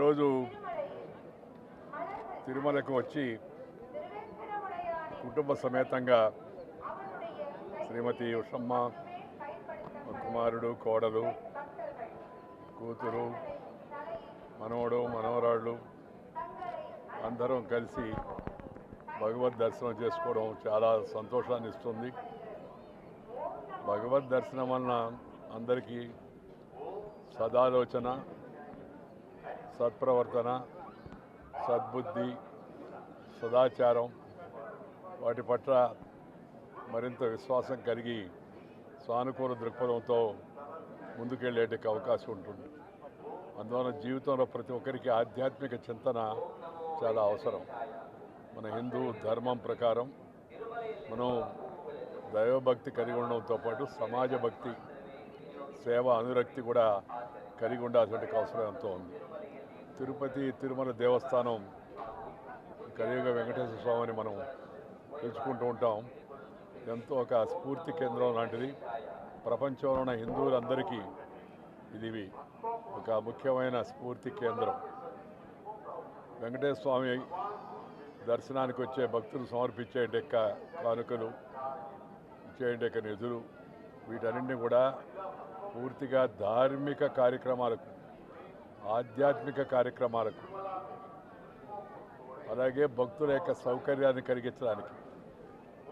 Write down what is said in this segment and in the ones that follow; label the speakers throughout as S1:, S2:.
S1: ఈరోజు తిరుమలకు వచ్చి కుటుంబ సమేతంగా శ్రీమతి ఉషమ్మ కుమారుడు కోడలు కూతురు మనవడు మనవరాళ్ళు అందరం కలిసి భగవద్ దర్శనం చేసుకోవడం చాలా సంతోషాన్ని ఇస్తుంది. భగవద్ దర్శనం వలన అందరికీ సదాలోచన సత్ప్రవర్తన సద్బుద్ధి సదాచారం వాటి పట్ల మరింత విశ్వాసం కలిగి సానుకూల దృక్పథంతో ముందుకెళ్ళేటకు అవకాశం ఉంటుంది. అందువలన జీవితంలో ప్రతి ఒక్కరికి ఆధ్యాత్మిక చింతన చాలా అవసరం. మన హిందూ ధర్మం ప్రకారం మనం దైవభక్తి కలిగి ఉండడంతో పాటు సమాజ భక్తి సేవ అనురక్తి కూడా కలిగి ఉండాల్సిన అవసరం ఎంతో ఉంది. తిరుపతి తిరుమల దేవస్థానం కలియుగ వెంకటేశ్వర స్వామిని మనం పిలుచుకుంటూ ఉంటాం. ఎంతో ఒక స్ఫూర్తి కేంద్రం లాంటిది. ప్రపంచంలో ఉన్న హిందువులందరికీ ఇది ఒక ముఖ్యమైన స్ఫూర్తి కేంద్రం. వెంకటేశ్వర స్వామి దర్శనానికి వచ్చే భక్తులు సమర్పించే డెక్క కానుకలు ఇచ్చే డెక్క నిధులు వీటన్నింటినీ కూడా పూర్తిగా ధార్మిక కార్యక్రమాలకు ఆధ్యాత్మిక కార్యక్రమాలకు అలాగే భక్తుల యొక్క సౌకర్యాన్ని కలిగించడానికి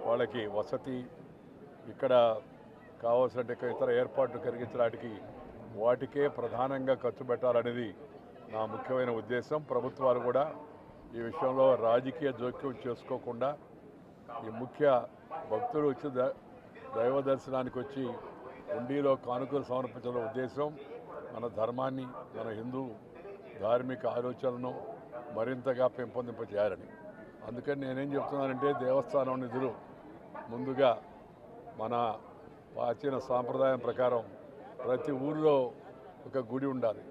S1: వాళ్ళకి వసతి ఇక్కడ కావాల్సిన ఇతర ఏర్పాట్లు కలిగించడానికి వాటికే ప్రధానంగా ఖర్చు పెట్టాలనేది నా ముఖ్యమైన ఉద్దేశం. ప్రభుత్వాలు కూడా ఈ విషయంలో రాజకీయ జోక్యం చేసుకోకుండా ఈ ముఖ్య భక్తులు వచ్చి ద- దైవ దర్శనానికి వచ్చి ఉండిలో కానుకలు సమర్పించడం ఉద్దేశం. మన ధర్మాన్ని మన హిందూ ధార్మిక ఆలోచనలను మరింతగా పెంపొందింపజేయాలని. అందుకని నేనేం చెప్తున్నానంటే దేవస్థానం నిధులు ముందుగా మన ప్రాచీన సాంప్రదాయం ప్రకారం ప్రతి ఊరిలో ఒక గుడి ఉండాలి.